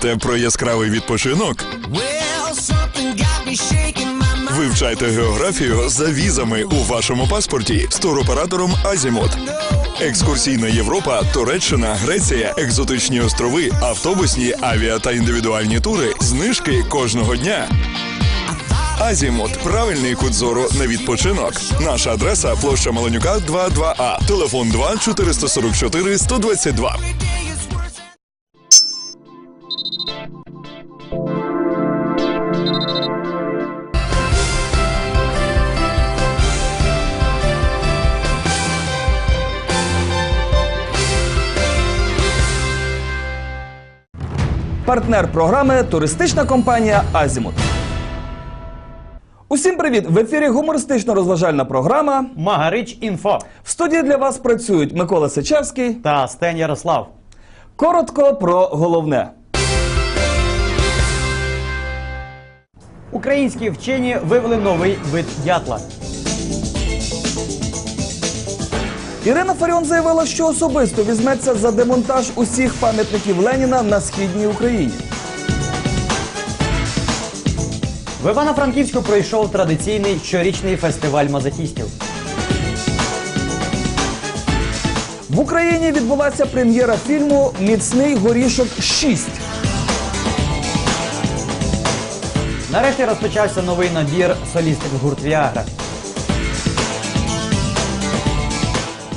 мрієте про яскравий відпочинок? Вивчайте географію за візами у вашому паспорті з туроператором Азімут. Екскурсійна Європа, Туреччина, Греція, екзотичні острови, автобусні, авіа та індивідуальні тури, знижки кожного дня. Азімут правильний кут зору на відпочинок. Наша адреса площа Маленюка 22А. Телефон 2 444 122. Партнер програми туристична компанія Азімут. Усім привіт! В ефірі гумористично-розважальна програма. Магарич інфо В студії для вас працюють Микола Сичевський. та Стен Ярослав. Коротко про головне. Українські вчені вивели новий вид дятла. Ірина Фаріон заявила, що особисто візьметься за демонтаж усіх пам'ятників Леніна на східній Україні. В Івано-Франківську пройшов традиційний щорічний фестиваль мазохістів. В Україні відбулася прем'єра фільму Міцний горішок 6. Нарешті розпочався новий набір солістик гурт Віагра.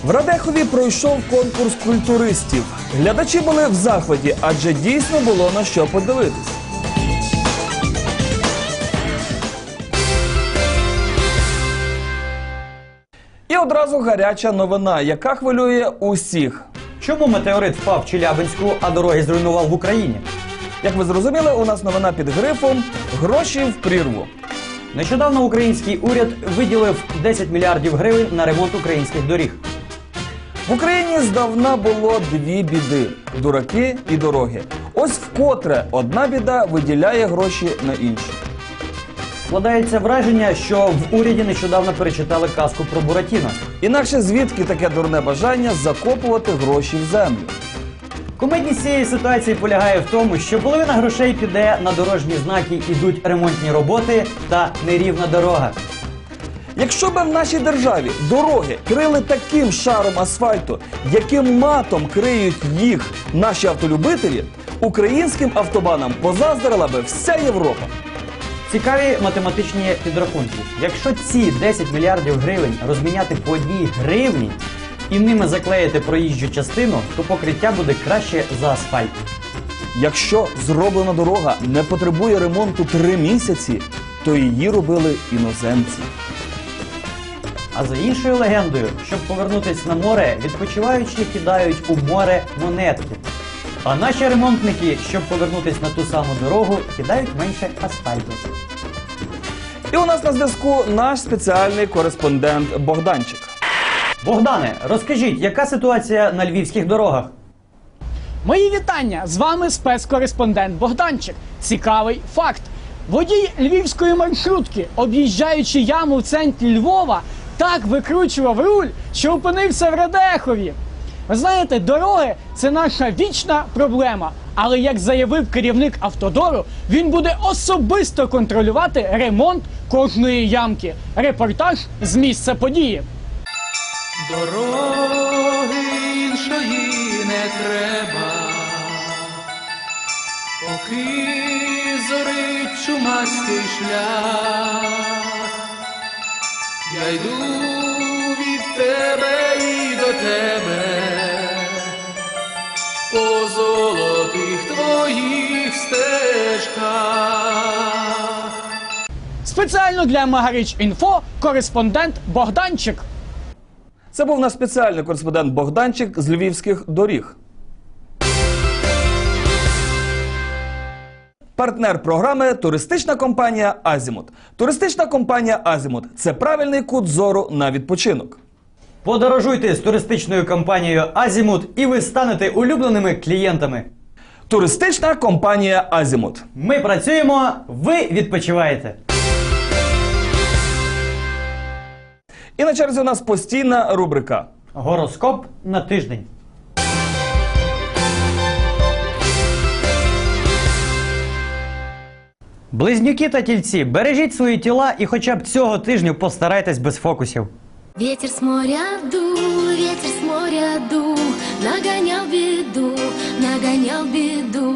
В Радехові пройшов конкурс культуристів. Глядачі були в захваті, адже дійсно було на що подивитись. І одразу гаряча новина, яка хвилює усіх. Чому метеорит впав в Челябинську, а дороги зруйнував в Україні? Як ви зрозуміли, у нас новина під грифом Гроші в прірву. Нещодавно український уряд виділив 10 мільярдів гривень на ремонт українських доріг. В Україні здавна було дві біди: дураки і дороги. Ось вкотре одна біда виділяє гроші на іншу. Складається враження, що в уряді нещодавно перечитали казку про Буратіно. Інакше звідки таке дурне бажання закопувати гроші в землю? Комедність цієї ситуації полягає в тому, що половина грошей піде на дорожні знаки, ідуть ремонтні роботи та нерівна дорога. Якщо би в нашій державі дороги крили таким шаром асфальту, яким матом криють їх наші автолюбителі, українським автобанам позаздрила би вся Європа. Цікаві математичні підрахунки. Якщо ці 10 мільярдів гривень розміняти по одній гривні і ними заклеїти проїжджу частину, то покриття буде краще за асфальт. Якщо зроблена дорога не потребує ремонту три місяці, то її робили іноземці. А за іншою легендою, щоб повернутися на море, відпочиваючі кидають у море монетки. А наші ремонтники, щоб повернутися на ту саму дорогу, кидають менше асфальту. І у нас на зв'язку наш спеціальний кореспондент Богданчик. Богдане, розкажіть, яка ситуація на львівських дорогах? Мої вітання! З вами спецкореспондент Богданчик. Цікавий факт. Водій львівської маршрутки, об'їжджаючи яму в центрі Львова, так викручував руль, що опинився в Радехові. Ви знаєте, дороги це наша вічна проблема. Але як заявив керівник автодору, він буде особисто контролювати ремонт кожної ямки. Репортаж з місця події. Дороги іншої не треба, поки зорить чумастий шлях, я йду від тебе і до тебе, по золотих твоїх стежках. Спеціально для Магаріч Інфо кореспондент Богданчик. Це був наш спеціальний кореспондент Богданчик з львівських доріг. Партнер програми туристична компанія Азімут. Туристична компанія Азімут це правильний кут зору на відпочинок. Подорожуйте з туристичною компанією Азімут і ви станете улюбленими клієнтами. Туристична компанія Азімут. Ми працюємо, ви відпочиваєте. І на черзі у нас постійна рубрика. Гороскоп на тиждень. Близнюки та тільці, бережіть свої тіла і хоча б цього тижня постарайтесь без фокусів. Ветер с моря дул, ветер с моря дул, нагонял беду, нагонял беду.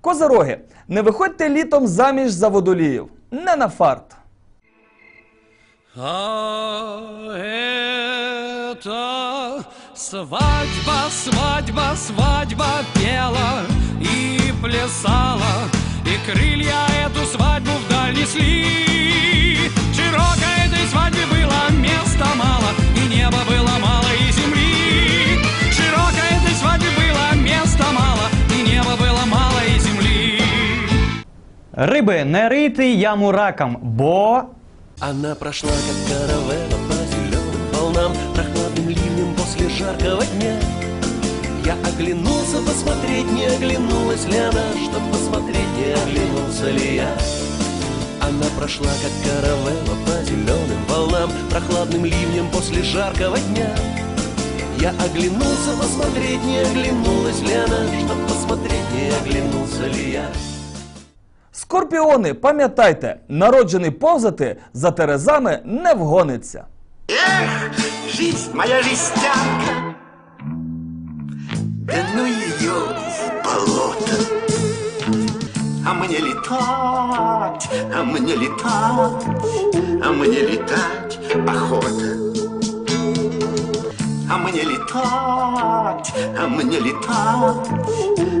Козороги, не виходьте літом заміж за водоліїв. Не на фарт. А это свадьба, свадьба, свадьба пела и плясала, и крылья эту свадьбу вдаль несли. Широко этой свадьбе было места мало, и неба было мало, и земли. Широко этой свадьбе было места мало, и неба было мало, и земли. Риби, не яму ракам, бо Она прошла, как каравелла по зеленым волнам, прохладным ливнем после жаркого дня. Я оглянулся посмотреть, не оглянулась ли она, чтоб посмотреть, не оглянулся ли я. Она прошла, как каравелла по зеленым волнам, прохладным ливнем после жаркого дня. Я оглянулся посмотреть, не оглянулась ли она, чтоб посмотреть, не оглянулся ли я. Скорпіони, пам'ятайте, народжений повзати за терезами не вгониться. Эх, жизнь моя жестянка, да ну ее в болото. А мне летать, а мне летать, а мне летать охота. А мне летать, а мне летать,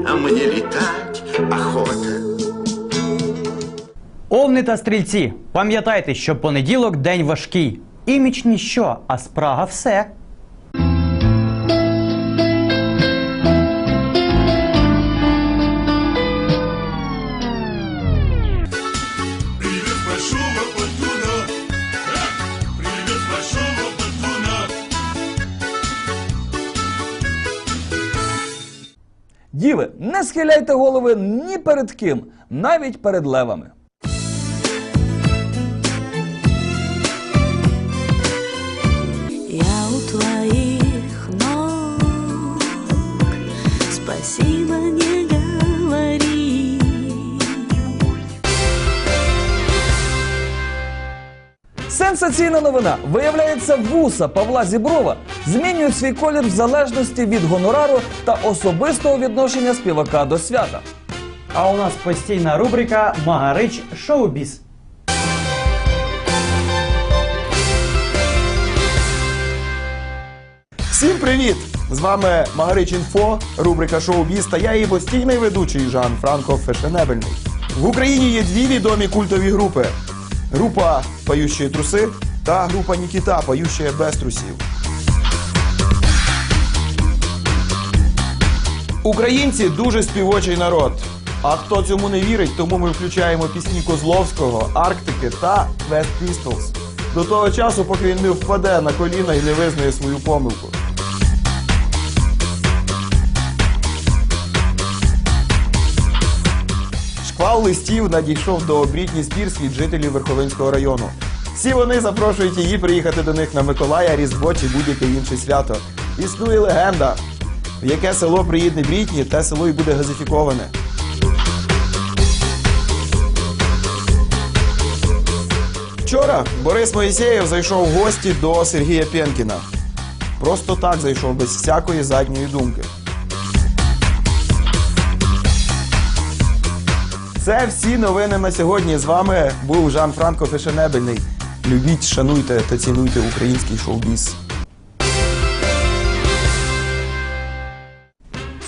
а мне летать охота. Овни та стрільці, пам'ятайте, що понеділок день важкий. Імідж ніщо, а спрага все. Діви, не схиляйте голови ні перед ким, навіть перед левами. Сенсаційна новина. Виявляється, вуса Павла Зіброва змінюють свій колір в залежності від гонорару та особистого відношення співака до свята. А у нас постійна рубрика Магарич Шоубіз. Всім привіт! З вами Магарич Інфо, рубрика Шоу Біз та я її постійний ведучий Жан Франко Фешенебельний. В Україні є дві відомі культові групи: група Поющі труси та група Нікіта Поющі без трусів. Українці дуже співочий народ. А хто цьому не вірить, тому ми включаємо пісні Козловського, Арктики та West Pistols. До того часу, поки він не впаде на коліна і не визнає свою помилку. Листів надійшов до Брітні Спірс від жителів Верховинського району. Всі вони запрошують її приїхати до них на Миколая, Різдво чи будь-яке інше свято. Існує легенда, в яке село приїде Брітні, те село і буде газифіковане. Вчора Борис Моїсеєв зайшов в гості до Сергія Пєнкіна. Просто так зайшов, без всякої задньої думки. Це всі новини на сьогодні. З вами був Жан Франко Фешенебельний. Любіть, шануйте та цінуйте український шоу-біз.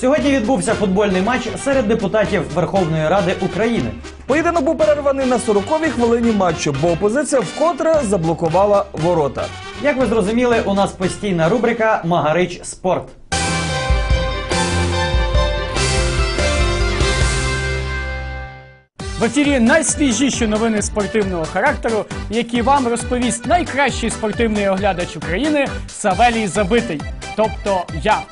Сьогодні відбувся футбольний матч серед депутатів Верховної Ради України. Поєдинок був перерваний на 40-й хвилині матчу, бо опозиція вкотре заблокувала ворота. Як ви зрозуміли, у нас постійна рубрика Магарич Спорт. В ефірі найсвіжіші новини спортивного характеру, які вам розповість найкращий спортивний оглядач України Савелій Забитий, тобто я.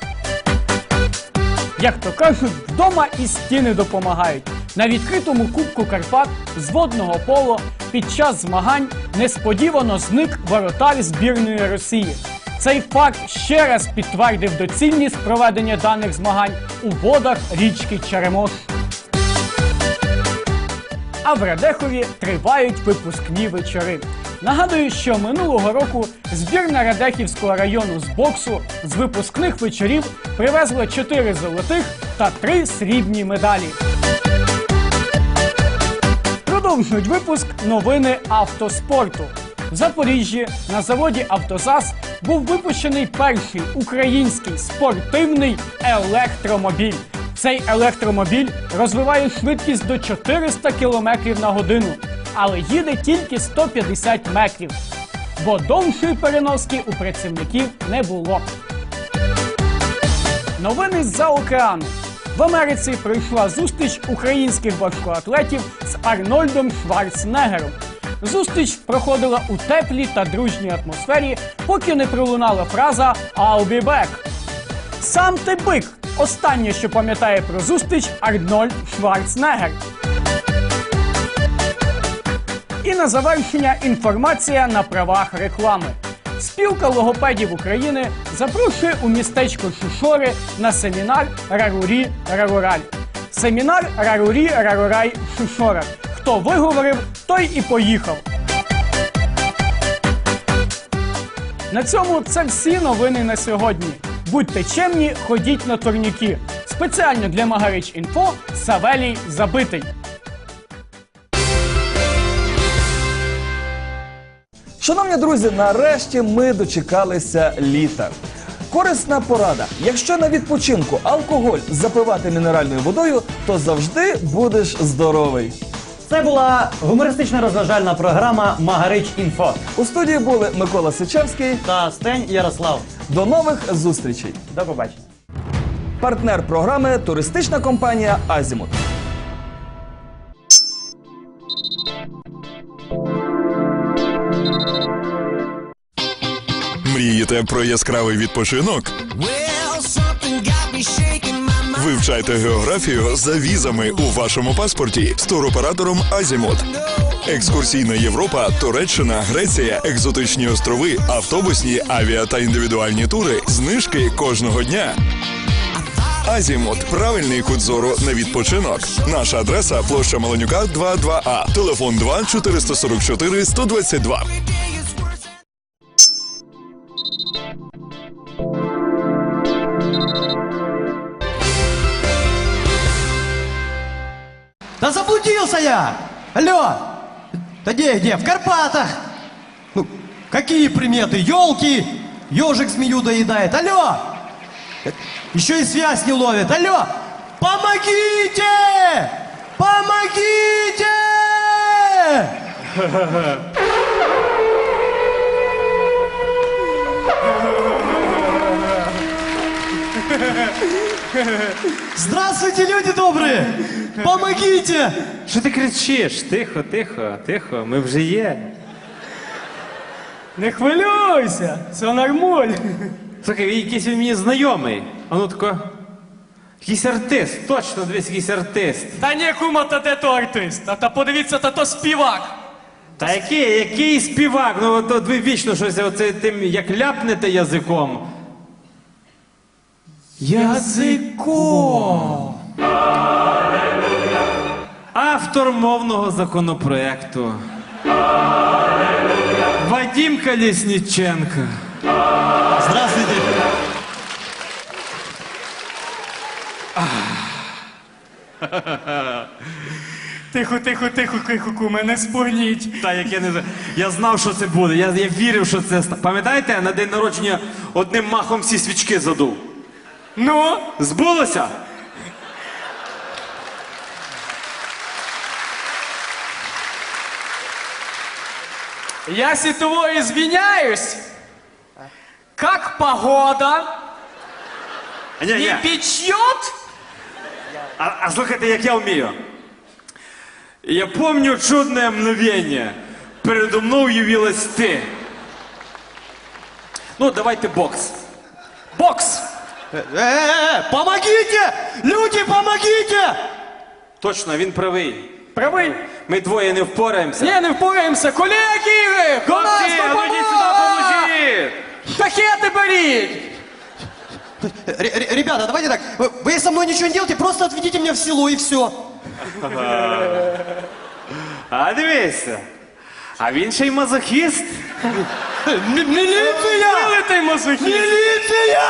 Як то кажуть, вдома і стіни допомагають. На відкритому кубку Карпат з водного поло під час змагань несподівано зник воротар збірної Росії. Цей факт ще раз підтвердив доцільність проведення даних змагань у водах річки Черемош. А в Радехові тривають випускні вечори. Нагадую, що минулого року збірна Радехівського району з боксу з випускних вечорів привезла 4 золотих та 3 срібні медалі. Продовжують випуск новини автоспорту. В Запоріжжі на заводі Автозас був випущений перший український спортивний електромобіль. Цей електромобіль розвиває швидкість до 400 км на годину, але їде тільки 150 метрів, бо довшої переноски у працівників не було. Новини з-за океану. В Америці пройшла зустріч українських важкоатлетів з Арнольдом Шварценеггером. Зустріч проходила у теплій та дружній атмосфері, поки не пролунала фраза «I'll be back». Сам ти бик. Останнє, що пам'ятає про зустріч Арнольд Шварценеггер. І на завершення інформація на правах реклами. Спілка логопедів України запрошує у містечко Шушори на семінар Рарурі Рарураль. Семінар Рарурі Рарурай Шушора. Хто виговорив, той і поїхав. На цьому це всі новини на сьогодні. Будьте чемні, ходіть на турніки. Спеціально для Магарич Інфо Савелій Забитий. Шановні друзі, нарешті ми дочекалися літа. Корисна порада. Якщо на відпочинку алкоголь запивати мінеральною водою, то завжди будеш здоровий. Це була гумористична розважальна програма Магарич Інфо У студії були Микола Сичевський. та Стень Ярослав. До нових зустрічей. До побачення. Партнер програми туристична компанія Азімут. Мрієте про яскравий відпочинок? Вивчайте географію за візами у вашому паспорті з туроператором Азімут. Екскурсійна Європа, Туреччина, Греція, екзотичні острови, автобусні, авіа та індивідуальні тури, знижки кожного дня. Азімут правильний кут зору на відпочинок. Наша адреса площа Маленюка 22А. Телефон 2 444 122. Заблудился я! Алло! Да где, где? В Карпатах! Ну, какие приметы? Елки! Ежик змею доедает. Алло! Еще и связь не ловит. Алло! Помогите! Помогите! Здравствуйте, люди добрые! Помогите! Що ти кричиш? Тихо, тихо, тихо, ми вже є. Не хвилюйся, це нормуль. Слухай, він якийсь він мені знайомий. А ну тако. Якийсь артист, точно дивись, якийсь артист. Та ні, кума, та де то артист, а та подивіться, та то співак. Та який, який співак? Ну от, от ви вічно щось оце тим, як ляпнете язиком. Язиком. Автор мовного законопроекту. Вадим Колесніченко. Здравствуйте! Тихо, тихо, тихо, тихо, куме, не спугніть. Та яке не я знав, що це буде. Я, я вірив, що це ста- Пам'ятаєте, на день народження одним махом всі свічки задув. Ну, Збулося? я сітово извиняюсь. Как погода? Ні, Не ні. печет? А, а слухайте, як я вмію. Я помню чудное мгновение. Передо мною явилась ти. Ну, давайте бокс. Бокс. Э-э-э! Помогите! Люди, помогите! Точно, він правий. Правий? Ми двоє не впораємося. Ні, не впораємося. Колеги! До нас Хлопці, а ну йдіть сюди, допомога! поможіть! Пакети беріть! Ре- ре- Ребята, давайте так. Вы, вы со мной ничего не делайте, просто отведите меня в село и все. А дивися. А він ще й мазохіст. Милиция! Вилитий мазохіст! Милиция!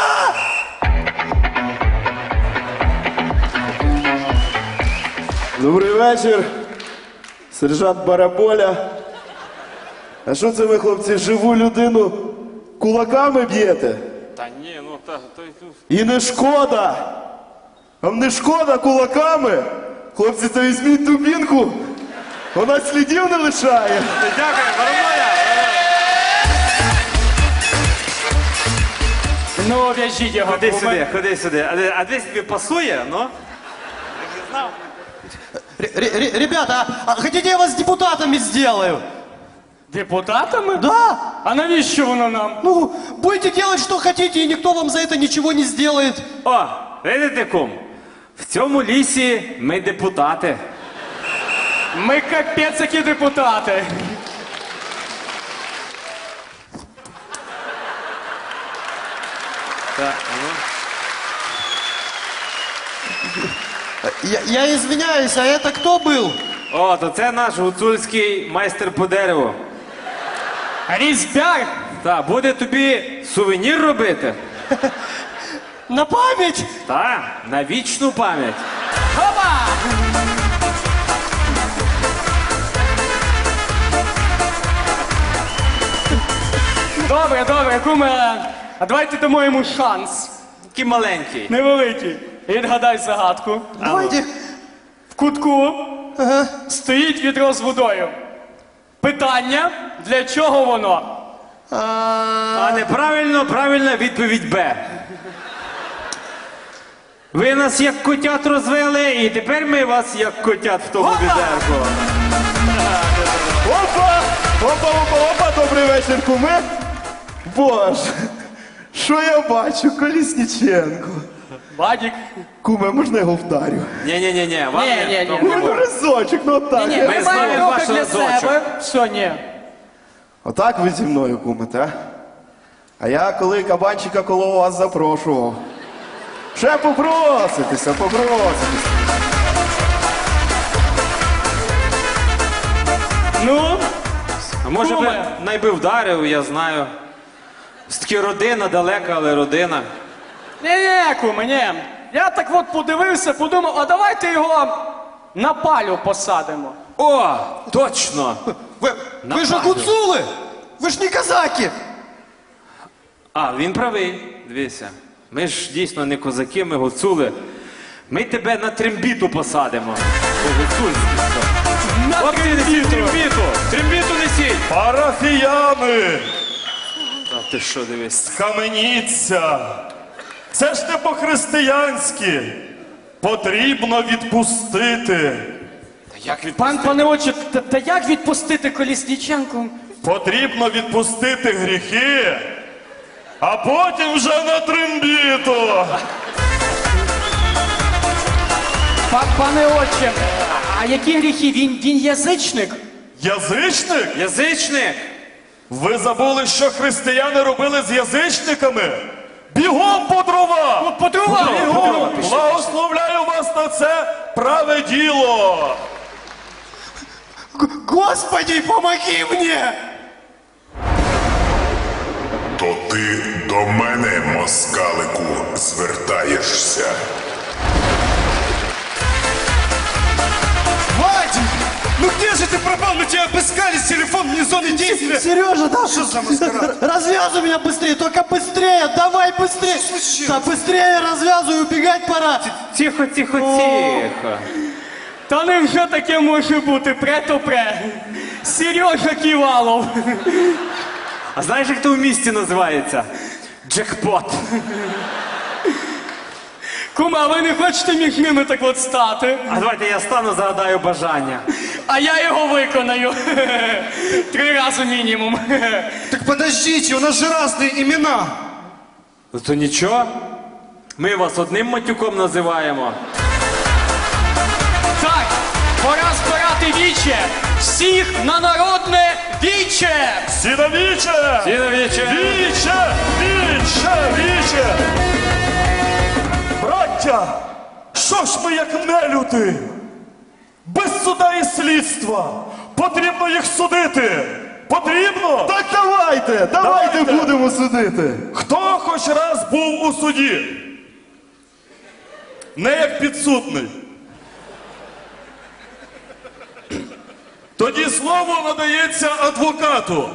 Добрий вечір, сержант Бараболя. А що це ви, хлопці, живу людину кулаками б'єте? Та ні, ну та то І не шкода. Вам не шкода кулаками? Хлопці, то візьміть дубінку. Вона слідів не лишає. Дякую, Бараболя. Ну, в'яжіть його. Ходи сюди, ходи сюди. А, де- а десь тобі пасує, ну? Ре- ре- ре- Ребята, а хотите я вас депутатами сделаю? Депутатами? Да. А навіщо воно нам? Ну, будете делать, что хотите, и никто вам за это ничего не сделает. О, видите, кум? В цьому лісі ми депутати. Ми капець які депутати. Так, ну. Я, я извиняюсь, а это кто был? О, то це наш гуцульський майстер по дереву. Різьбяр! Так, буде тобі сувенір робити. На память? Так, на вічну пам'ять. Опа! Добре, добре, куме. А давайте дамо йому шанс. Такий маленький. Невеликий. Відгадай загадку. Давайте. В кутку стоїть відро з водою. Питання, для чого воно? А неправильно, правильна відповідь Б. Ви нас як котят розвели, і тепер ми вас як котят в тому Опа! відерку. Опа! Опа, опа, опа, добрий вечір, куми. Боже, що я бачу? Колісніченко. Вадік. Куме, можна я його вдарю? Ні-ні-ні, вам Ні, не ні, ні. тому Ну, разочок, ну так. Ні, Ми ми знаємо маємо ваш для себе. Все, ні. Отак ви зі мною кумите, а? А я коли кабанчика коло вас запрошував. Ще попроситися, попроситися. Ну, А може би Куме. найби вдарив, я знаю. Все-таки родина далека, але родина. ні, ні, куме, ні. Я так от подивився, подумав, а давайте його на палю посадимо. О, точно! Вы, вы же гуцулы! Вы ж не казаки! А, він правий. Дивися. Ми ж дійсно не козаки, ми гуцули. Ми тебе на трембіту посадимо. По-гуцульськи все. На Хлопці, несіть трембіту! Трембіту несіть! Парафіяни, А ти що дивись? схаменіться. це ж не по-християнськи. Потрібно відпустити. Як від... Пан пане отче, та, та як відпустити колісніченку? Потрібно відпустити гріхи, а потім вже на трембіту. Па, пане отче, а які гріхи? Він, він язичник? Язичник? Язичник! Ви забули, що християни робили з язичниками? Бігом по дрова! По дрова! Бігом! Благословляю вас на це праве діло! Господи, помоги мне! То ти до мене, москалику, звертаєшся. Ну где же ты пропал? Мы тебя обыскали, телефон вне зоны действия. Сережа, да? Что за маскарад? Развязывай меня быстрее, только быстрее, давай быстрее. Да быстрее развязывай, убегать пора. Тихо, тихо, тихо. Та не вже таке може бути, пре-то пре. Сережа Ківалов. А знаєш, як то в місті називається? Джекпот. Кума, ви не хочете між ними так от стати? А давайте я стану, загадаю бажання. А я його виконаю. Три рази мінімум. Так подождите, у нас же разные имена. Ну то нічого. Ми вас одним матюком називаємо. Так, Пора збирати віче! Всіх на народне віче! Всі на віче! Всі на віче! Віче! Віче! Віче! Браття! Що ж ми як нелюди? Без суда і слідства! Потрібно їх судити! Потрібно? Так давайте, давайте будемо судити. Хто хоч раз був у суді? Не як підсудний. Тоді слово надається адвокату.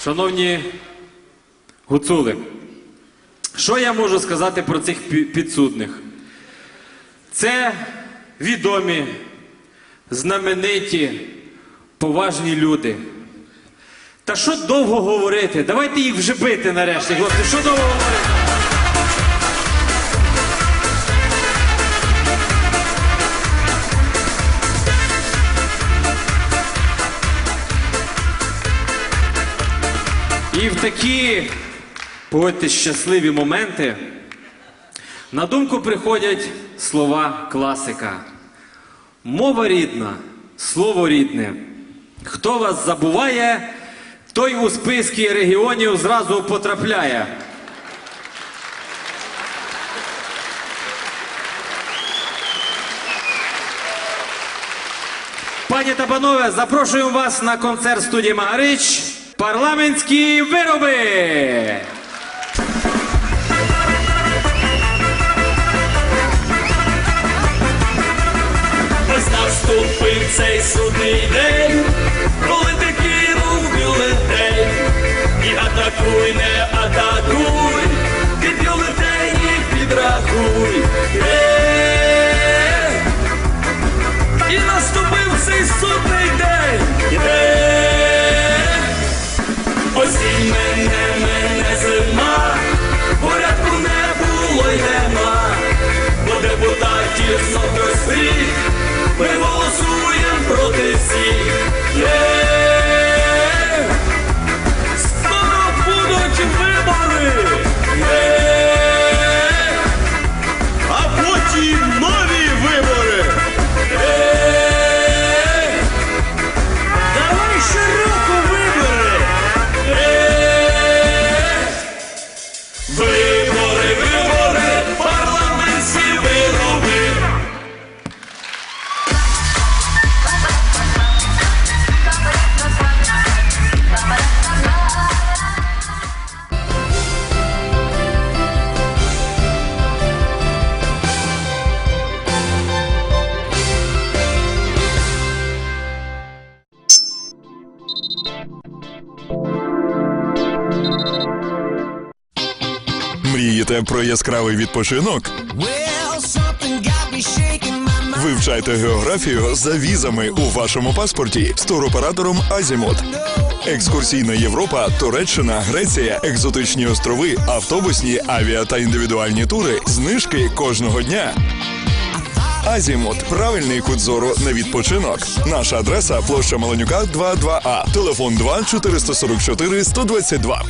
Шановні гуцули, що я можу сказати про цих підсудних? Це відомі, знамениті, поважні люди. Та що довго говорити? Давайте їх вже бити нарешті, хлопці. Що довго говорити? І в такі, погодьтесь, щасливі моменти на думку приходять слова класика. Мова рідна, слово рідне. Хто вас забуває, той у списки регіонів зразу потрапляє. Пані та панове, запрошуємо вас на концерт студії Магарич. Парламентські вироби. Наступив цей судний день, коли ти кинув бюлетень. І атакуй, не атакуй, ти бюлетені підрахуй. Мрієте про яскравий відпочинок? Вивчайте географію за візами у вашому паспорті з туроператором Азімут. Екскурсійна Європа, Туреччина, Греція, екзотичні острови, автобусні, авіа та індивідуальні тури, знижки кожного дня. Азімут правильний кут зору на відпочинок. Наша адреса площа Маланюка 22А. Телефон 2 444 122.